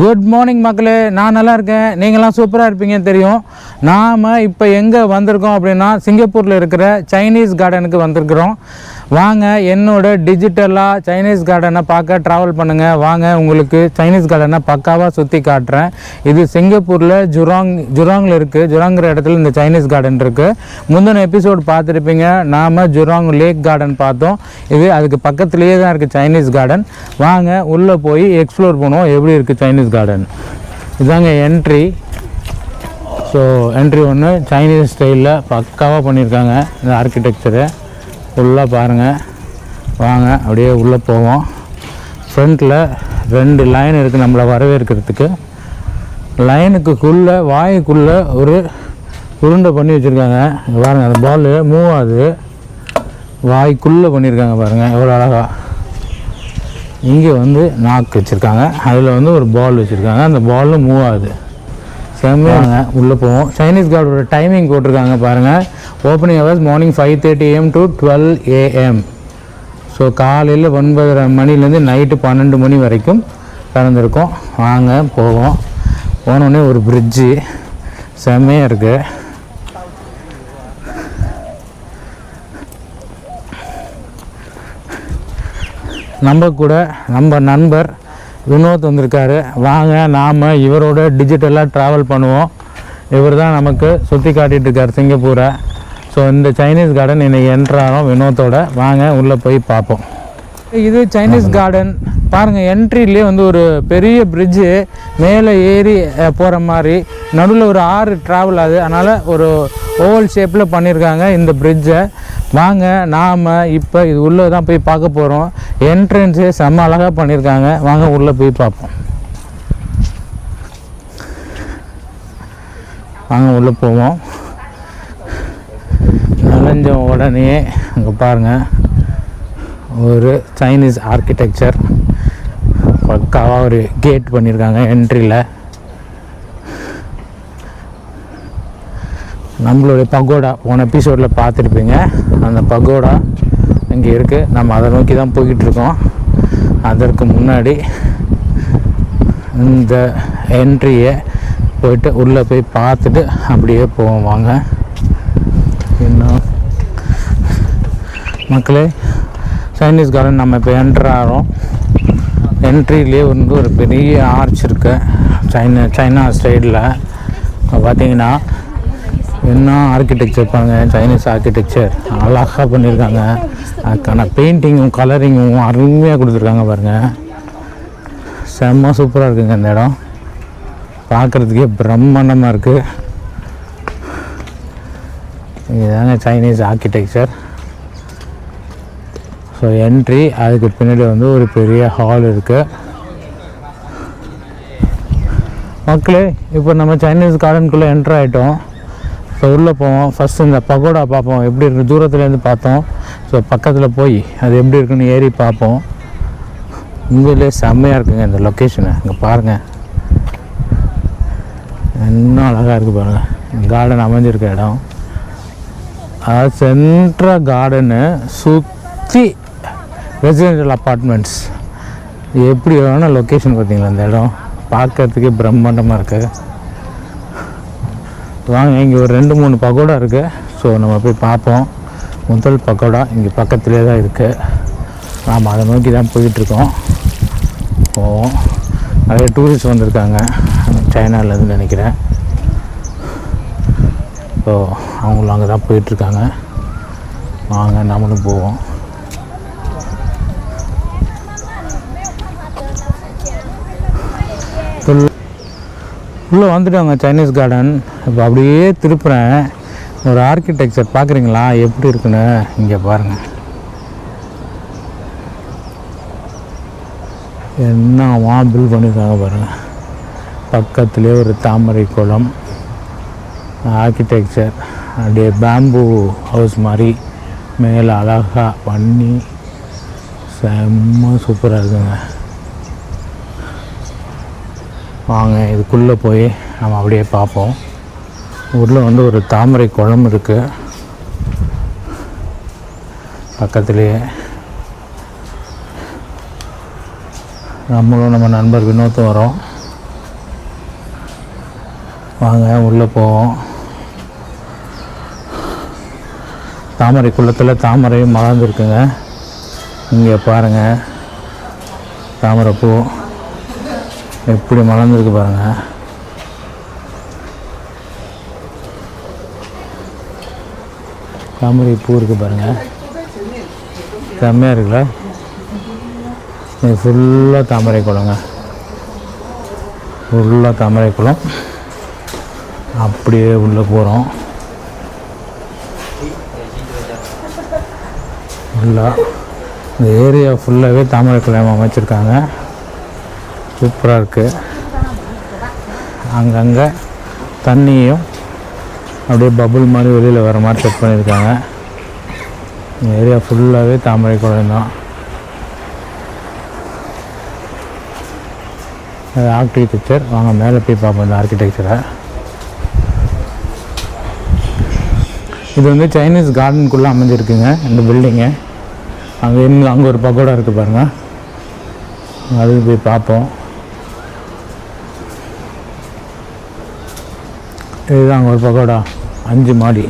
Good morning மக்களே. நான் நல்லா இருக்கேன். நீங்களாம் சூப்பராக இருப்பீங்கன்னு தெரியும். நாம் இப்போ எங்கே வந்திருக்கோம் அப்படின்னா சிங்கப்பூரில் இருக்கிற சைனீஸ் கார்டனுக்கு வந்திருக்கிறோம். வாங்க என்னோட டிஜிட்டலாக சைனீஸ் கார்டனை பார்க்க ட்ராவல் பண்ணுங்கள் வாங்க உங்களுக்கு சைனீஸ் கார்டனை பக்காவாக சுற்றி காட்டுறேன். இது சிங்கப்பூரில் ஜுராங் ஜுராங்கில் இருக்குது ஜுராங்கிற இடத்துல இந்த சைனீஸ் கார்டன் இருக்குது முந்தின எபிசோட் பார்த்துருப்பீங்க. நாம் ஜுராங் லேக் கார்டன் பார்த்தோம். இது அதுக்கு பக்கத்துலேயே தான் இருக்குது சைனீஸ் கார்டன் வாங்க உள்ளே போய் எக்ஸ்ப்ளோர் பண்ணுவோம். எப்படி இருக்குது சைனீஸ் கார்டன் இதாங்க என்ட்ரி ஸோ என்ட்ரி ஒன்று சைனீஸ் ஸ்டைலில் பக்காவாக பண்ணியிருக்காங்க. இந்த ஆர்கிடெக்சரு ஃபுல்லாக பாருங்கள் வாங்க அப்படியே உள்ளே போவோம். ஃப்ரண்ட்டில் ரெண்டு லைன் இருக்குது நம்மளை வரவேற்கிறதுக்கு. லைனுக்குள்ளே வாய்க்குள்ளே ஒரு உருண்டை பண்ணி வச்சுருக்காங்க. பாருங்கள் அந்த பால் மூவ் ஆகுது. வாய்க்குள்ளே பண்ணியிருக்காங்க பாருங்கள் எவ்வளோ அழகா. இங்கே வந்து நாக்கு வச்சுருக்காங்க. அதில் வந்து ஒரு பால் வச்சுருக்காங்க. அந்த பாலும் மூவ் ஆகுது. செம்மையாங்க உள்ளே போவோம். சைனீஸ் கார்டோட டைமிங் போட்டிருக்காங்க பாருங்கள் opening hours morning five thirty AM to twelve AM so காலையில் ஒன்பதரை மணிலேருந்து நைட்டு பன்னெண்டு மணி வரைக்கும் திறந்துருக்கோம் வாங்க போவோம். போனோடனே ஒரு பிரிட்ஜு செம்மையாக இருக்குது நம்ம கூட நம்ம நண்பர் வினோத் வந்திருக்காரு. வாங்க நாம் இவரோட டிஜிட்டலாக ட்ராவல் பண்ணுவோம். இவர் தான் நமக்கு சுற்றி காட்டிகிட்டு இருக்கார் சிங்கப்பூரை. ஸோ இந்த சைனீஸ் கார்டன் இன்னைக்கு என்ட்ராகும் வினோத்தோட. வாங்க உள்ளே போய் பார்ப்போம். இது சைனீஸ் கார்டன் பாருங்கள் என்ட்ரிலே வந்து ஒரு பெரிய பிரிட்ஜு மேலே ஏறி போகிற மாதிரி. நடுவில் ஒரு ஆறு ட்ராவல் ஆகுது அதனால் ஒரு ஓவல் ஷேப்பில் பண்ணியிருக்காங்க இந்த பிரிட்ஜை வாங்க நாம் இப்போ இது உள்ளே தான் போய் பார்க்க போகிறோம் என்ட்ரன்ஸே செம்ம அழகாக பண்ணியிருக்காங்க. வாங்க உள்ளே போய் பார்ப்போம். வாங்க உள்ளே போவோம். நுழைஞ்ச உடனே அங்கே பாருங்கள் ஒரு சைனீஸ் ஆர்கிடெக்சர் பக்காவாக ஒரு கேட் பண்ணியிருக்காங்க என்ட்ரியில் நம்மளுடைய பகோடா போன எபிசோடில் பார்த்துருப்பீங்க. அந்த பகோடா இங்கே இருக்குது நம்ம அதை நோக்கி தான் போய்கிட்டு இருக்கோம் அதற்கு முன்னாடி இந்த என்ட்ரியை போயிட்டு உள்ளே போய் பார்த்துட்டு அப்படியே போவோம். வாங்க. இன்னும் மக்களே சைனீஸ் கார்டன் நம்ம இப்போ என்ட்ரு ஆகிறோம் என்ட்ரிலேயே வந்து ஒரு பெரிய ஆர்ச் இருக்குது சைனா சைனா சைடில் பார்த்தீங்கன்னா என்ன ஆர்கிடெக்சர் பாருங்க சைனீஸ் ஆர்கிடெக்சர் அழகாக பண்ணியிருக்காங்க அதுக்கான பெயிண்டிங்கும் கலரிங்கும் அருமையாக கொடுத்துருக்காங்க பாருங்கள் செம்ம சூப்பராக இருக்குங்க இந்த இடம். பார்க்குறதுக்கே பிரம்மாண்டமாக இருக்குது இதுதாங்க சைனீஸ் ஆர்கிடெக்சர் ஸோ என்ட்ரி அதுக்கு பின்னாடி வந்து ஒரு பெரிய ஹால் இருக்குது மக்களே இப்போ நம்ம சைனீஸ் கார்டனுக்குள்ளே என்ட்ரு ஆகிட்டோம் ஸோ உள்ளே போவோம். ஃபஸ்ட்டு இந்த பகோடா பார்ப்போம். எப்படி இருக்கு? தூரத்துலேருந்து பார்த்தோம். ஸோ பக்கத்தில் போய் அது எப்படி இருக்குன்னு ஏறி பார்ப்போம். உங்களே செம்மையாக இருக்குங்க இந்த லொக்கேஷனை இங்கே பாருங்கள் இன்னும் அழகாக இருக்குது பாருங்கள் கார்டன் அமைஞ்சிருக்க இடம். அதாவது சென்ட்ரா கார்டனு சுற்றி ரெசிடென்ஷியல் அப்பார்ட்மெண்ட்ஸ் எப்படி வேணும் லொக்கேஷன் பார்த்தீங்களா இந்த இடம்? பார்க்கறதுக்கே பிரம்மாண்டமாக இருக்குது வாங்க இங்கே ஒரு ரெண்டு மூணு பக்கோடா இருக்குது ஸோ நம்ம போய் பார்ப்போம். முதல் பக்கோடா இங்கே பக்கத்துலேயே தான் இருக்குது நாம் அதை நோக்கி தான் போயிட்டுருக்கோம் போவோம். நிறைய டூரிஸ்ட் வந்திருக்காங்க. சைனாவிலேருந்து நினைக்கிறேன். ஸோ அவங்களும் அங்கே தான் போயிட்டுருக்காங்க வாங்க நம்மளும் போவோம். உள்ளே வந்துட்டாங்க சைனீஸ் கார்டன் இப்போ அப்படியே திருப்புறேன். ஒரு ஆர்கிடெக்சர் பார்க்குறீங்களா? எப்படி இருக்குன்னு? இங்கே பாருங்கள் என்னவா பில் பண்ணியிருக்காங்க பாருங்கள் பக்கத்துலேயே ஒரு தாமரை குளம். ஆர்கிடெக்சர் அப்படியே பேம்பு ஹவுஸ் மாதிரி. மேலே அழகாக பண்ணி செம்ம சூப்பராக இருக்குங்க. வாங்க இதுக்குள்ளே போய் நம்ம அப்படியே பார்ப்போம். உள்ளே வந்து ஒரு தாமரை குளம் இருக்குது பக்கத்துலேயே நம்மளும் நம்ம நண்பர் வினோத்தும் வரோம். வாங்க உள்ளே போவோம். தாமரை குளத்தில் தாமரையும் மலர்ந்துருக்குங்க. இங்கே பாருங்கள் தாமரை பூ எப்படி மலர்ந்துருக்கு பாருங்கள் தாமரை பூ இருக்குது பாருங்கள் செம்மையாக இருக்குல்ல? இது ஃபுல்லாக தாமரை குளங்க. ஃபுல்லாக தாமரை குளம். அப்படியே உள்ளே போகிறோம் ஃபுல்லாக இந்த ஏரியா ஃபுல்லாகவே தாமரை குளம் அமைச்சிருக்காங்க. சூப்பராக இருக்குது அங்கங்கே தண்ணியும் அப்படியே பபுள் மாதிரி வெளியில் வர மாதிரி செட் பண்ணியிருக்காங்க. இந்த ஏரியா ஃபுல்லாகவே தாமரை குளம் தான். ஆர்கிடெக்சர் வாங்க மேலே போய் பார்ப்போம் இந்த ஆர்கிடெக்சரை இது வந்து சைனீஸ் கார்டனுக்குள்ளே அமைஞ்சிருக்குங்க இந்த பில்டிங்கு அங்கே இன்னும் அங்கே ஒரு பக்கோடா இருக்குது பாருங்கள் அதுக்கு போய் பார்ப்போம். இதுதான் ஒரு பக்கோடா அஞ்சு மாடி.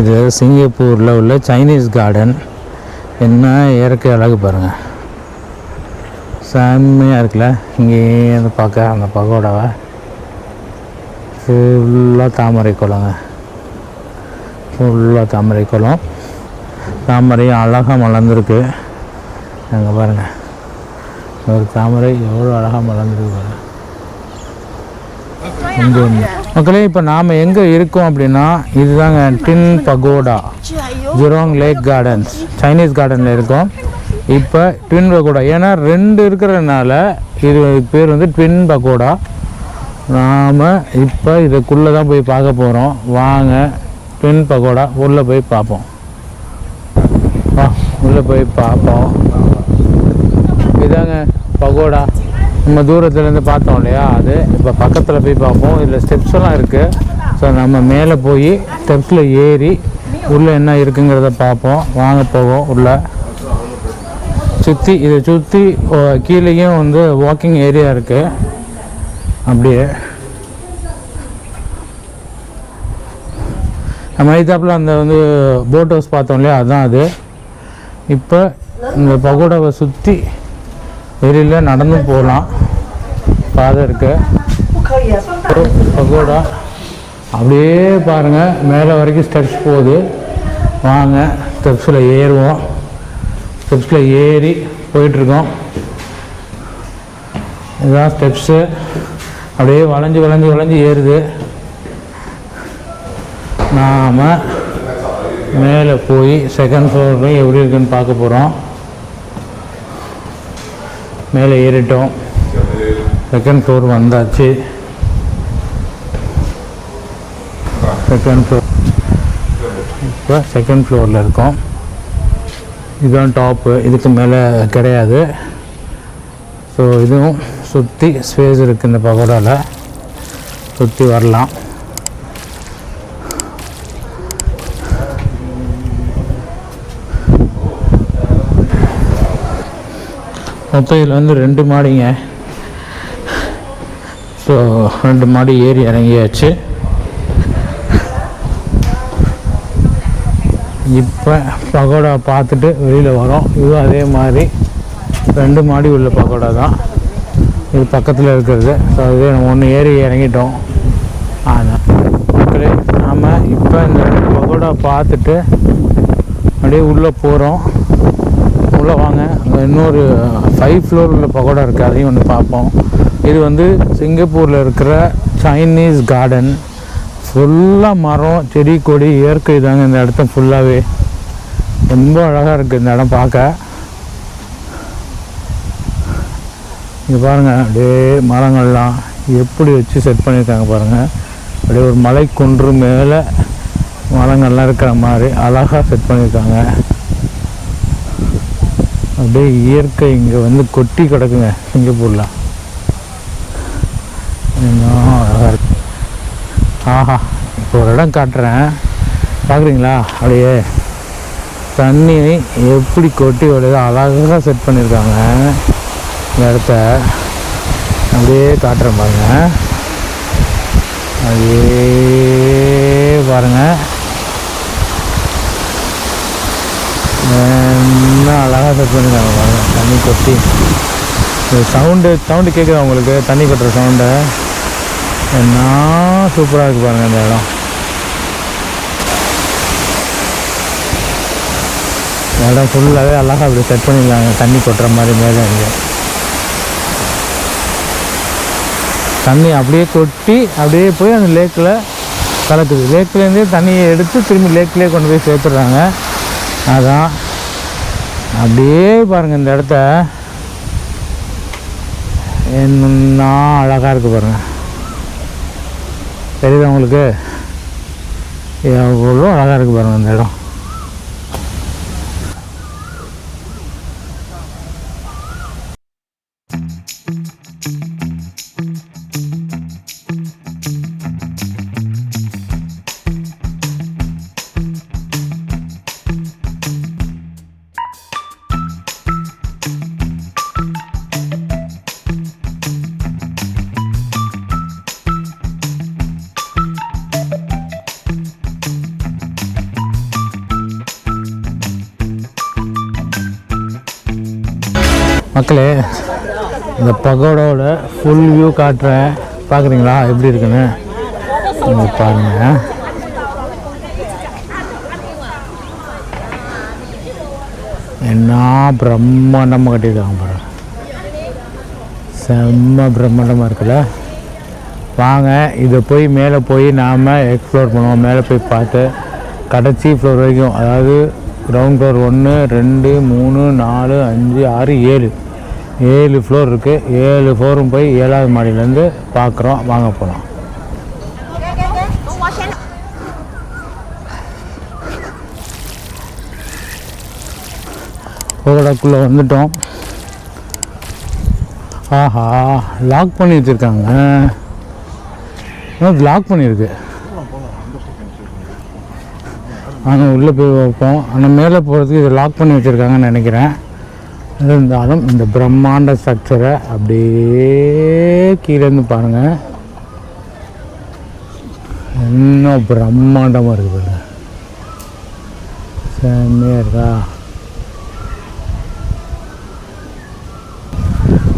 இது சிங்கப்பூரில் உள்ள சைனீஸ் கார்டன். என்ன இயற்கை அழகு பாருங்கள் செம்மையாக இருக்குல்ல. இங்கேயே வந்து பார்க்க அந்த பகோடாவை. ஃபுல்லாக தாமரை குளங்க. ஃபுல்லாக தாமரை குளம். தாமரையும் அழகாக மலர்ந்துருக்கு. அங்கே பாருங்கள் ஒரு தாமரை எவ்வளோ அழகாக மலர்ந்துருக்கு பாருங்கள் இங்கே மக்களே இப்போ நாம் எங்கே இருக்கோம் அப்படின்னா இதுதாங்க Twin Pagoda Jurong Lake Gardens Chinese கார்டனில் இருக்கோம். இப்போ ட்வின் பகோடா ஏன்னா ரெண்டு இருக்கிறதுனால இது பேர் வந்து ட்வின் பகோடா நாம் இப்போ இதுக்குள்ளே தான் போய் பார்க்க போகிறோம் வாங்க ட்வின் பகோடா உள்ளே போய் பார்ப்போம். வா உள்ளே போய் பார்ப்போம். இதாங்க பகோடா நம்ம தூரத்துலேருந்து பார்த்தோம் இல்லையா? அது இப்போ பக்கத்தில் போய் பார்ப்போம். இதில் ஸ்டெப்ஸ் எல்லாம் இருக்குது ஸோ நம்ம மேலே போய் ஸ்டெப்ஸில் ஏறி உள்ளே என்ன இருக்குங்கிறத பார்ப்போம். வாங்க போவோம் உள்ளே. சுற்றி இதை சுற்றி கீழேயும் வந்து வாக்கிங் ஏரியா இருக்குது அப்படியே. நம்ம ஐதாப்பில் அந்த வந்து போட் ஹவுஸ் பார்த்தோம் இல்லையா? அதுதான் அது. இப்போ இந்த பகோடாவை சுற்றி வெளியில் நடந்து போகலாம். பாதை இருக்குது பகோடா. அப்படியே பாருங்கள் மேலே வரைக்கும் ஸ்டெப்ஸ் போகுது. வாங்க. ஸ்டெப்ஸில் ஏறுவோம். ஸ்டெப்ஸில் ஏறி போயிட்டுருக்கோம். இதுதான் ஸ்டெப்ஸு அப்படியே வளைஞ்சு வளைஞ்சு வளைஞ்சு ஏறுது. நாம் மேலே போய் செகண்ட் ஃப்ளோர்லையும் எப்படி இருக்குன்னு பார்க்க போகிறோம் மேலே ஏறிட்டோம். செகண்ட் ஃப்ளோர் வந்தாச்சு. செகண்ட் ஃப்ளோர் இப்போ செகண்ட் ஃப்ளோரில் இருக்கோம். இதுதான் டாப்பு இதுக்கு மேலே கிடையாது. ஸோ இதுவும் சுற்றி ஸ்பேஸ் இருக்குது இந்த பகோடாவில் சுற்றி வரலாம். மொத்தம் இதில் வந்து ரெண்டு மாடிங்க. ஸோ ரெண்டு மாடி ஏறி இறங்கியாச்சு. இப்போ பகோடா பார்த்துட்டு வெளியில் வரோம். இதுவும் அதே மாதிரி. ரெண்டு மாடி உள்ள பகோடா தான். இது பக்கத்தில் இருக்கிறது. ஸோ அதே நம்ம ஒன்று ஏறி இறங்கிட்டோம். ஆனால் நாம் இப்போ இந்த பகோடா பார்த்துட்டு அப்படியே உள்ளே போகிறோம் உள்ளே வாங்க. அங்கே இன்னொரு ஃபைவ் ஃப்ளோர் உள்ள பகோடா இருக்குது அதையும் ஒன்று பார்ப்போம். இது வந்து சிங்கப்பூரில் இருக்கிற சைனீஸ் கார்டன் ஃபுல்லாக மரம் செடி கொடி இயற்கை தாங்க இந்த இடத்த ஃபுல்லாகவே ரொம்ப அழகாக இருக்குது இந்த இடம் பார்க்க. இங்கே பாருங்கள் அப்படியே மரங்கள்லாம் எப்படி வச்சு செட் பண்ணியிருக்காங்க பாருங்கள் அப்படியே ஒரு மலை குன்று மேலே மரங்கள்லாம் இருக்கிற மாதிரி அழகாக செட் பண்ணியிருக்காங்க. அப்படியே இயற்கை இங்கே வந்து கொட்டி கிடக்குங்க சிங்கப்பூரில். இன்னும் அழகாக இருக்கு. ஆஹா இப்போ ஒரு இடம் காட்டுறேன். பார்க்குறீங்களா அப்படியே தண்ணி எப்படி கொட்டி வருது அழகாக செட் பண்ணியிருக்காங்க. இந்த இடத்த அப்படியே காட்டுறேன் பாருங்க. அப்படியே பாருங்கள் என்ன அழகாக செட் பண்ணியிருக்காங்க பாருங்க தண்ணி கொட்டி. சவுண்டு சவுண்டு கேட்குதா உங்களுக்கு? தண்ணி கொட்டுற சவுண்டு என்ன சூப்பராக இருக்குது பாருங்கள் அந்த இடம். இடம் ஃபுல்லாகவே அழகாக அப்படி செட் பண்ணிடலாங்க தண்ணி கொட்டுற மாதிரி மேலே இங்கே தண்ணி அப்படியே கொட்டி அப்படியே போய் அந்த லேக்கில் கலக்குது. லேக்லேருந்தே தண்ணியை எடுத்து திரும்பி லேக்லேயே கொண்டு போய் சேர்த்துடுறாங்க. அதான். அப்படியே பாருங்கள் இந்த இடத்த. என்ன அழகாக இருக்குது பாருங்கள் தெரியுதா உங்களுக்கு? எவ்வளோ அழகாக இருக்குது பாருங்கள் இந்த இடம். மக்களே இந்த பகோடோட ஃபுல் வியூ காட்டுறேன். பார்க்குறீங்களா? எப்படி இருக்குன்னு? பாருங்கள் பாருங்க. என்ன பிரம்மாண்டமாக கட்டியிருக்காங்க பாருங்க. செம்ம பிரம்மாண்டமாக இருக்குல்ல? வாங்க இதை போய் மேலே போய் நாம் எக்ஸ்ப்ளோர் பண்ணுவோம். மேலே போய் பார்த்து கடைசி ஃப்ளோர் வரைக்கும். அதாவது கிரவுண்ட் ஃப்ளோர் ஒன்று ரெண்டு மூணு நாலு அஞ்சு ஆறு ஏழு. ஏழு ஃப்ளோர் இருக்குது ஏழு ஃப்ளோரும் போய் ஏழாவது மாடியிலேருந்து பார்க்குறோம். வாங்க போகலாம் பகோடாக்குள்ளே வந்துட்டோம். ஆஹா லாக் பண்ணி வச்சுருக்காங்க. லாக் பண்ணியிருக்கு. ஆனால் உள்ளே போய் வைப்போம் ஆனால் மேலே போகிறதுக்கு இதை லாக் பண்ணி வச்சுருக்காங்கன்னு நினைக்கிறேன். இருந்தாலும் இந்த பிரம்மாண்ட ஸ்ட்ரக்சரை அப்படியே கீழேருந்து பாருங்கள் இன்னும் பிரம்மாண்டமாக இருக்குது பாருங்க. செம்மையாக இருக்கா?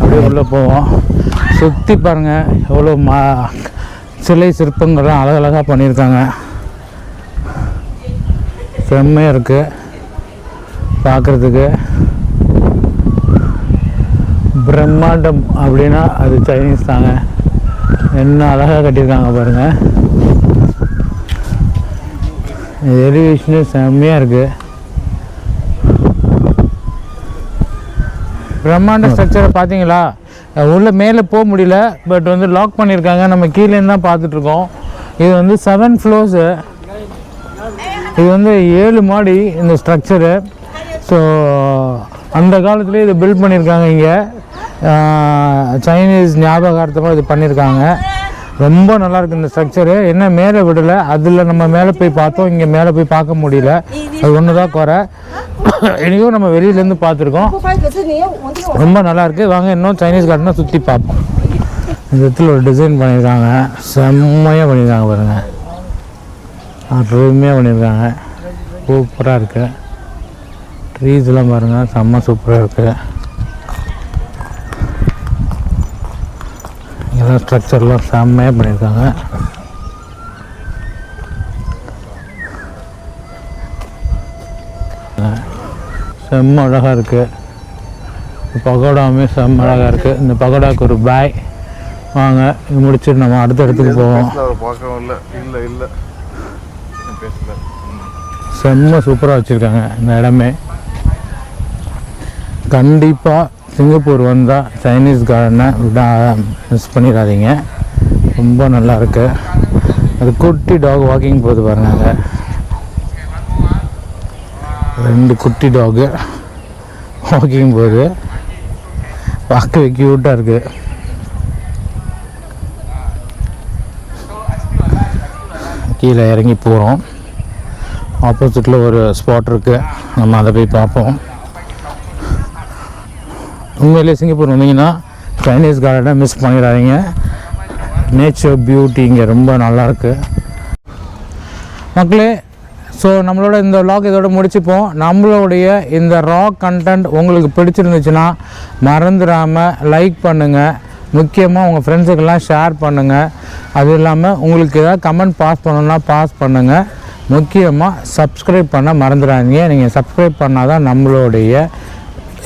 அப்படியே உள்ளே போவோம். சுற்றி பாருங்கள் எவ்வளோ மா சிலை சிற்பங்கள்லாம் அழகழகாக பண்ணியிருக்காங்க. செம்மையாக இருக்குது பார்க்குறதுக்கு பிரம்மாண்டம் அப்படின்னா அது சைனீஸ் தாங்க. என்ன அழகாக கட்டியிருக்காங்க பாருங்கள் எலிவேஷனு செம்மையாக இருக்குது பிரம்மாண்ட ஸ்ட்ரக்சரை பார்த்தீங்களா உள்ளே மேலே போக முடியல பட் வந்து லாக் பண்ணியிருக்காங்க. நம்ம கீழேருந்து தான் பார்த்துட்ருக்கோம் இது வந்து செவன் ஃப்ளோர்ஸு இது வந்து ஏழு மாடி இந்த ஸ்ட்ரக்சரு ஸோ அந்த காலத்துலேயே இது பில்ட் பண்ணியிருக்காங்க இங்கே. சைனீஸ் ஞாபகார்த்தமாக இது பண்ணியிருக்காங்க. ரொம்ப நல்லாயிருக்கு இந்த ஸ்ட்ரக்சரு என்ன மேலே விடலை அதில் நம்ம மேலே போய் பார்த்தோம். இங்கே மேலே போய் பார்க்க முடியல. அது ஒன்று தான் குறை. எனக்கும் நம்ம வெளியிலேருந்து பார்த்துருக்கோம். ரொம்ப நல்லாயிருக்கு வாங்க இன்னும் சைனீஸ் கார்டனை சுற்றி பார்ப்போம். இந்த இடத்துல ஒரு டிசைன் பண்ணியிருக்காங்க. செம்மையாக பண்ணியிருக்காங்க பாருங்கள் அருமையாக பண்ணியிருக்காங்க. சூப்பராக இருக்குது ட்ரீஸ்லாம் பாருங்கள் செம்ம சூப்பராக இருக்குது எல்லாம் ஸ்ட்ரக்சர்லாம் செம்மையாக பண்ணியிருக்காங்க. செம்ம அழகாக இருக்குது பகோடாவுமே செம்ம அழகாக இருக்குது இந்த பகோடாவுக்கு ஒரு பாய் வாங்க முடிச்சுட்டு நம்ம அடுத்த இடத்துக்கு போவோம். இல்லை இல்லை. செம்ம சூப்பராக வச்சுருக்காங்க இந்த இடமே. கண்டிப்பாக சிங்கப்பூர் வந்தால் சைனீஸ் கார்டனை விட மிஸ் பண்ணிடாதீங்க. ரொம்ப நல்லா இருக்கு. அது குட்டி டாக் வாக்கிங் போகுது பாருங்க ரெண்டு குட்டி டாகு வாக்கிங் போகுது பார்க்கவே க்யூட்டாக இருக்குது கீழே இறங்கி போகிறோம் ஆப்போசிட்டில் ஒரு ஸ்பாட் இருக்குது நம்ம அதை போய் பார்ப்போம். உண்மையிலே சிங்கப்பூர் வந்தீங்கன்னா சைனீஸ் கார்டனை மிஸ் பண்ணிடாதீங்க. நேச்சர் பியூட்டி இங்கே ரொம்ப நல்லாயிருக்கு மக்களே ஸோ நம்மளோட இந்த vlog இதோட முடிச்சுப்போம். நம்மளுடைய இந்த ராக் கண்டென்ட் உங்களுக்கு பிடிச்சிருந்துச்சுன்னா மறந்துடாமல் லைக் பண்ணுங்கள் முக்கியமாக உங்கள் ஃப்ரெண்ட்ஸுக்கெல்லாம் ஷேர் பண்ணுங்கள் அது இல்லாமல் உங்களுக்கு ஏதாவது கமெண்ட் பாஸ் பண்ணணும்னா பாஸ் பண்ணுங்கள் முக்கியமாக சப்ஸ்கிரைப் பண்ண மறந்துடாதீங்க. நீங்கள் சப்ஸ்கிரைப் பண்ணால் தான் நம்மளுடைய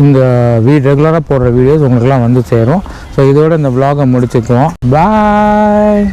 இந்த வீ ரெகுலராக போடுற வீடியோஸ் உங்களுக்குலாம் வந்து சேரும். ஸோ இதோட இந்த vlog-அ முடிச்சுக்குவோம். பாய்